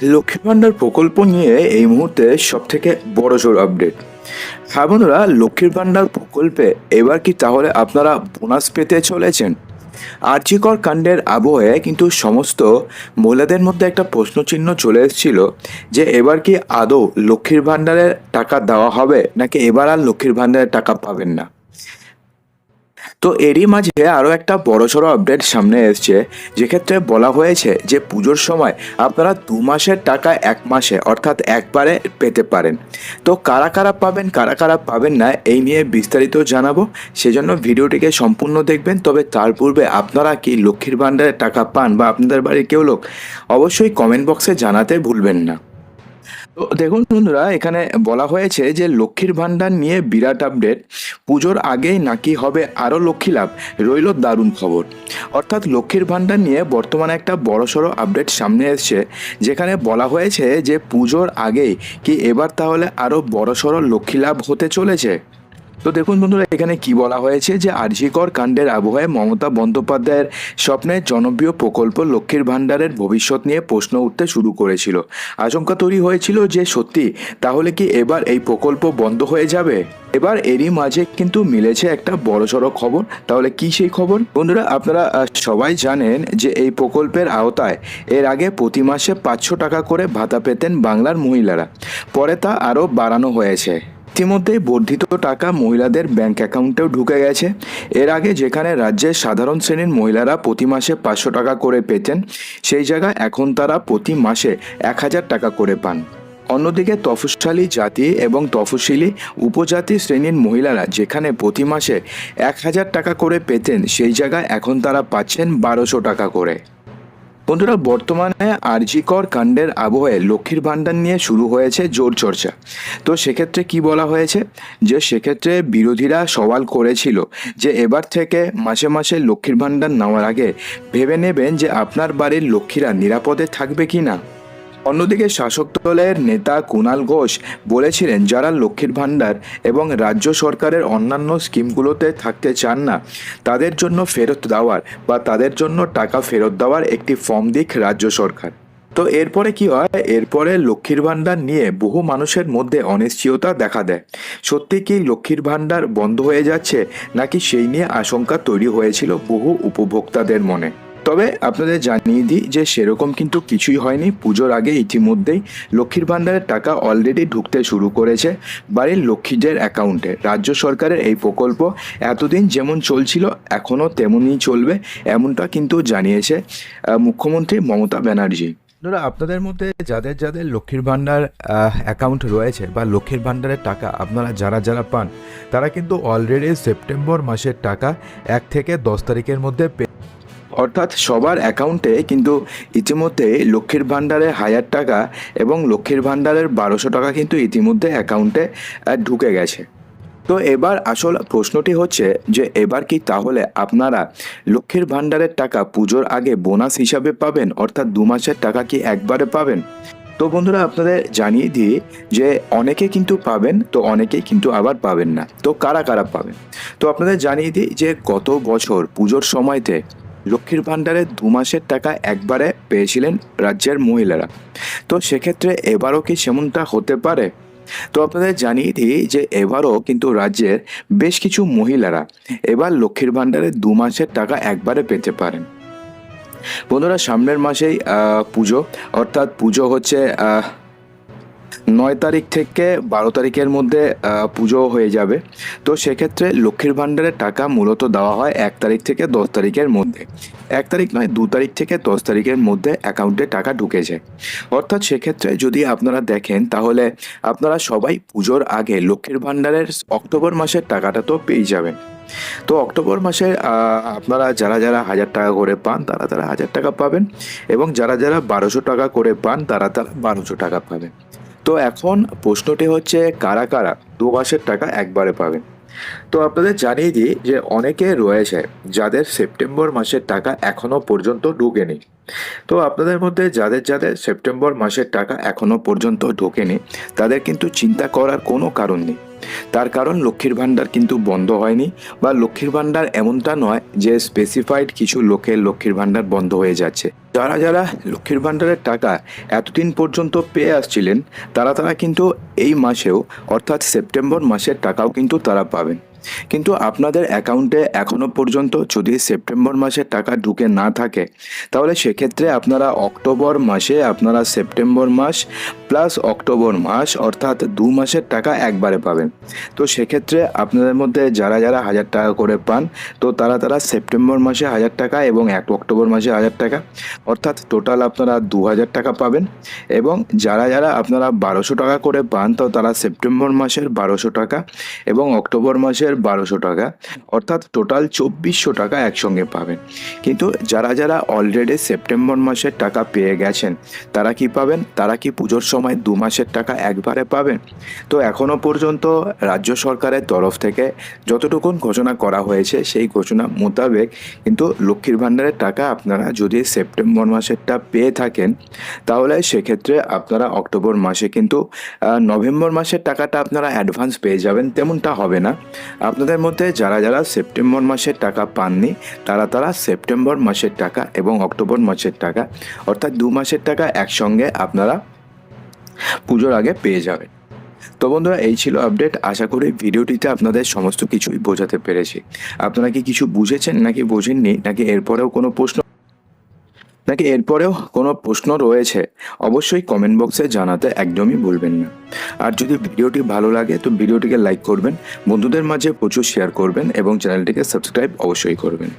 লক্ষ্মী ভাণ্ডার প্রকল্প নিয়ে এই মুহূর্তে সব থেকে বড় জোর আপডেট হ্যাঁ বন্ধুরা লক্ষ্মীর ভাণ্ডার প্রকল্পে এবার কি তাহলে আপনারা বোনাস পেতে চলেছেন? আর্যিকর কাণ্ডের আবহে কিন্তু সমস্ত মহিলাদের মধ্যে একটা প্রশ্নচিহ্ন চলে এসেছিল যে এবার কি আদৌ লক্ষ্মীর ভাণ্ডারের টাকা দেওয়া হবে নাকি এবার আর লক্ষ্মীর ভাণ্ডারের টাকা পাবেন না। তো এরই মাঝে আরও একটা বড়সড় আপডেট সামনে এসছে, যেক্ষেত্রে বলা হয়েছে যে পুজোর সময় আপনারা দু মাসের টাকা এক মাসে অর্থাৎ একবারে পেতে পারেন। তো কারা কারা পাবেন, কারা কারা পাবেন না, এই নিয়ে বিস্তারিত জানাব। সেজন্য ভিডিওটিকে সম্পূর্ণ দেখবেন, তবে তার পূর্বে আপনারা কি লক্ষ্মীর ভাণ্ডারের টাকা পান বা আপনাদের বাড়ির কেউ লোক, অবশ্যই কমেন্ট বক্সে জানাতে ভুলবেন না। তো দেখুন বন্ধুরা, এখানে বলা হয়েছে যে লক্ষ্মীর ভান্ডার নিয়ে বিরাট আপডেট পুজোর আগেই নাকি হবে আরও লক্ষ্মী লাভ, রইল দারুণ খবর। অর্থাৎ লক্ষ্মীর ভাণ্ডার নিয়ে বর্তমানে একটা বড়সড় আপডেট সামনে এসছে, যেখানে বলা হয়েছে যে পুজোর আগেই কি এবার তাহলে আরও বড়সড় লক্ষ্মী লাভ হতে চলেছে? তো দেখুন বন্ধুরা, এখানে কি বলা হয়েছে যে আরজিকর কাণ্ডের আবহাওয়ায় মমতা বন্দ্যোপাধ্যায়ের স্বপ্নের জনপ্রিয় প্রকল্প লক্ষ্মীর ভাণ্ডারের ভবিষ্যৎ নিয়ে প্রশ্ন উঠতে শুরু করেছিল। আশঙ্কা তৈরি হয়েছিল যে, সত্যি, তাহলে কি এবার এই প্রকল্প বন্ধ হয়ে যাবে? এবার এরই মাঝে কিন্তু মিলেছে একটা বড়সড় খবর। তাহলে কি সেই খবর? বন্ধুরা, আপনারা সবাই জানেন যে এই প্রকল্পের আওতায় এর আগে প্রতি মাসে পাঁচশো টাকা করে ভাতা পেতেন বাংলার মহিলারা। পরে তা আরও বাড়ানো হয়েছে। ইতিমধ্যেই বর্ধিত টাকা মহিলাদের ব্যাংক অ্যাকাউন্টেও ঢুকে গেছে। এর আগে যেখানে রাজ্যের সাধারণ শ্রেণির মহিলারা প্রতি মাসে পাঁচশো টাকা করে পেতেন, সেই জায়গায় এখন তারা প্রতি মাসে এক হাজার টাকা করে পান। অন্যদিকে তফসিলি জাতি এবং তফসিলি উপজাতি শ্রেণির মহিলারা যেখানে প্রতি মাসে এক হাজার টাকা করে পেতেন, সেই জায়গায় এখন তারা পাচ্ছেন বারোশো টাকা করে। বন্ধুরা, বর্তমানে আরজিকর কাণ্ডের আবহে লক্ষ্মীর ভাণ্ডার নিয়ে শুরু হয়েছে জোর চর্চা। তো সেক্ষেত্রে কি বলা হয়েছে? যে সেক্ষেত্রে বিরোধীরা সওয়াল করেছিল যে এবার থেকে মাসে মাসে লক্ষ্মীর ভাণ্ডার নেওয়ার আগে ভেবে নেবেন যে আপনার বাড়ির লক্ষ্মীরা নিরাপদে থাকবে কি না অন্যদিকে শাসক দলের নেতা কুণাল ঘোষ বলেছিলেন, যারা লক্ষ্মীর ভাণ্ডার এবং রাজ্য সরকারের অন্যান্য স্কিমগুলোতে থাকতে চান না, তাদের জন্য ফেরত দেওয়ার বা তাদের জন্য টাকা ফেরত দেওয়ার একটি ফর্ম দিক রাজ্য সরকার। তো এরপরে কি হয়? এরপরে লক্ষ্মীর ভাণ্ডার নিয়ে বহু মানুষের মধ্যে অনিশ্চয়তা দেখা দেয়। সত্যি কি লক্ষ্মীর ভাণ্ডার বন্ধ হয়ে যাচ্ছে, নাকি সেই নিয়ে আশঙ্কা তৈরি হয়েছিল বহু উপভোক্তাদের মনে? তবে আপনাদের জানিয়ে দিই যে সেরকম কিন্তু কিছুই হয়নি। পুজোর আগে ইতিমধ্যেই লক্ষ্মীর ভাণ্ডারের টাকা অলরেডি ঢুকতে শুরু করেছে বাড়ির লক্ষ্মীদের অ্যাকাউন্টে রাজ্য সরকারের এই প্রকল্প এতদিন যেমন চলছিল, এখনও তেমনই চলবে, এমনটা কিন্তু জানিয়েছে মুখ্যমন্ত্রী মমতা ব্যানার্জি। ধরো, আপনাদের মধ্যে যাদের যাদের লক্ষ্মীর ভাণ্ডার অ্যাকাউন্ট রয়েছে বা লক্ষ্মীর ভাণ্ডারের টাকা আপনারা যারা যারা পান, তারা কিন্তু অলরেডি সেপ্টেম্বর মাসের টাকা এক থেকে দশ তারিখের মধ্যে পে অর্থাৎ সবার অ্যাকাউন্টে কিন্তু ইতিমধ্যে লক্ষ্মীর ভাণ্ডারের হাজার টাকা এবং লক্ষ্মীর ভাণ্ডারের বারোশো টাকা কিন্তু ইতিমধ্যে অ্যাকাউন্টে ঢুকে গেছে। তো এবার আসল প্রশ্নটি হচ্ছে যে, এবার কি তাহলে আপনারা লক্ষ্মীর ভাণ্ডারের টাকা পুজোর আগে বোনাস হিসাবে পাবেন? অর্থাৎ দু মাসের টাকা কি একবারে পাবেন? তো বন্ধুরা, আপনাদের জানিয়ে দিই যে, অনেকে কিন্তু পাবেন, তো অনেকেই কিন্তু আবার পাবেন না। তো কারা কারা পাবেন? তো আপনাদের জানিয়ে দিই যে, গত বছর পুজোর সময়তে লক্ষ্মীর ভাণ্ডারে দু মাসের টাকা একবারে পেয়েছিলেন রাজ্যের মহিলারা। তো সেক্ষেত্রে এবারও কি সেমনটা হতে পারে? তো আপনাদের জানিয়ে দিই যে এবারও কিন্তু রাজ্যের বেশ কিছু মহিলারা এবার লক্ষ্মীর ভাণ্ডারে দু মাসের টাকা একবারে পেতে পারেন। বন্ধুরা, সামনের মাসেই পুজো, অর্থাৎ পুজো হচ্ছে নয় তারিখ থেকে বারো তারিখের মধ্যে পুজো হয়ে যাবে। তো সেক্ষেত্রে লক্ষ্মীর ভাণ্ডারের টাকা মূলত দেওয়া হয় এক তারিখ থেকে দশ তারিখের মধ্যে। এক তারিখ নয়, দু তারিখ থেকে দশ তারিখের মধ্যে অ্যাকাউন্টে টাকা ঢুকে যায় অর্থাৎ সেক্ষেত্রে যদি আপনারা দেখেন, তাহলে আপনারা সবাই পুজোর আগে লক্ষ্মীর ভাণ্ডারের অক্টোবর মাসের টাকাটা তো পেয়ে যাবেন। তো অক্টোবর মাসে আপনারা যারা যারা হাজার টাকা করে পান, তারা তারা হাজার টাকা পাবেন। এবং যারা যারা বারোশো টাকা করে পান, তারা তারা বারোশো টাকা পাবেন। তো এখন প্রশ্নটি হচ্ছে, কারা কারা দু মাসের টাকা একবারে পাবেন তো আপনাদের জানিয়ে দিই যে অনেকে রয়েছে যাদের সেপ্টেম্বর মাসের টাকা এখনও পর্যন্ত ঢুকেনি। তো আপনাদের মধ্যে যাদের যাদের সেপ্টেম্বর মাসের টাকা এখনও পর্যন্ত ঢোকেনি, তাদের কিন্তু চিন্তা করার কোনো কারণ নেই। তার কারণ লক্ষ্মীর ভাণ্ডার কিন্তু বন্ধ হয়নি বা লক্ষ্মীর ভাণ্ডার এমনটা নয় যে স্পেসিফাইড কিছু লোকের লক্ষ্মীর ভাণ্ডার বন্ধ হয়ে যাচ্ছে। যারা যারা লক্ষ্মীর ভাণ্ডারের টাকা এতদিন পর্যন্ত পেয়ে আসছিলেন, তারা তারা কিন্তু এই মাসেও, অর্থাৎ সেপ্টেম্বর মাসের টাকাও কিন্তু তারা পাবেন। কিন্তু আপনাদের অ্যাকাউন্টে এখনও পর্যন্ত যদি সেপ্টেম্বর মাসের টাকা ঢুকে না থাকে, তাহলে সেক্ষেত্রে আপনারা অক্টোবর মাসে আপনারা সেপ্টেম্বর মাস প্লাস অক্টোবর মাস অর্থাৎ দু মাসের টাকা একবারে পাবেন। তো সেক্ষেত্রে আপনাদের মধ্যে যারা যারা হাজার টাকা করে পান, তো তারা তারা সেপ্টেম্বর মাসে হাজার টাকা এবং এক অক্টোবর মাসে হাজার টাকা, অর্থাৎ টোটাল আপনারা দু হাজার টাকা পাবেন এবং যারা যারা আপনারা বারোশো টাকা করে পান, তো তারা সেপ্টেম্বর মাসের বারোশো টাকা এবং অক্টোবর মাসের বারোশো টাকা, অর্থাৎ টোটাল চব্বিশশো টাকা একসঙ্গে পাবেন। কিন্তু যারা যারা অলরেডি সেপ্টেম্বর মাসের টাকা পেয়ে গেছেন, তারা কি পাবেন? তারা কি পুজোর সময় দু মাসের টাকা একবারে পাবেন? তো এখনও পর্যন্ত রাজ্য সরকারের তরফ থেকে যতটুকুন ঘোষণা করা হয়েছে, সেই ঘোষণা মোতাবেক কিন্তু লক্ষ্মীর ভাণ্ডারের টাকা আপনারা যদি সেপ্টেম্বর মাসেরটা পেয়ে থাকেন, তাহলে সেক্ষেত্রে আপনারা অক্টোবর মাসে কিন্তু নভেম্বর মাসের টাকাটা আপনারা অ্যাডভান্স পেয়ে যাবেন, তেমনটা হবে না। আপনাদের মধ্যে যারা যারা সেপ্টেম্বর মাসের টাকা পাননি, তারা তারা সেপ্টেম্বর মাসের টাকা এবং অক্টোবর মাসের টাকা, অর্থাৎ দু মাসের টাকা একসঙ্গে আপনারা পুজোর আগে পেয়ে যাবেন। তো বন্ধুরা, এই ছিল আপডেট আশা করি ভিডিওটিতে আপনাদের সমস্ত কিছুই বোঝাতে পেরেছি। আপনারা কি কিছু বুঝেছেন নাকি বোঝেননি, নাকি এরপরেও কোনো প্রশ্ন নাকি এরপরেও কোনো প্রশ্ন রয়েছে, অবশ্যই কমেন্ট বক্সে জানাতে একদমই ভুলবেন না। আর যদি ভিডিওটি ভালো লাগে, তো ভিডিওটিকে লাইক করবেন, বন্ধুদের মাঝে প্রচুর শেয়ার করবেন এবং চ্যানেলটিকে সাবস্ক্রাইব অবশ্যই করবেন।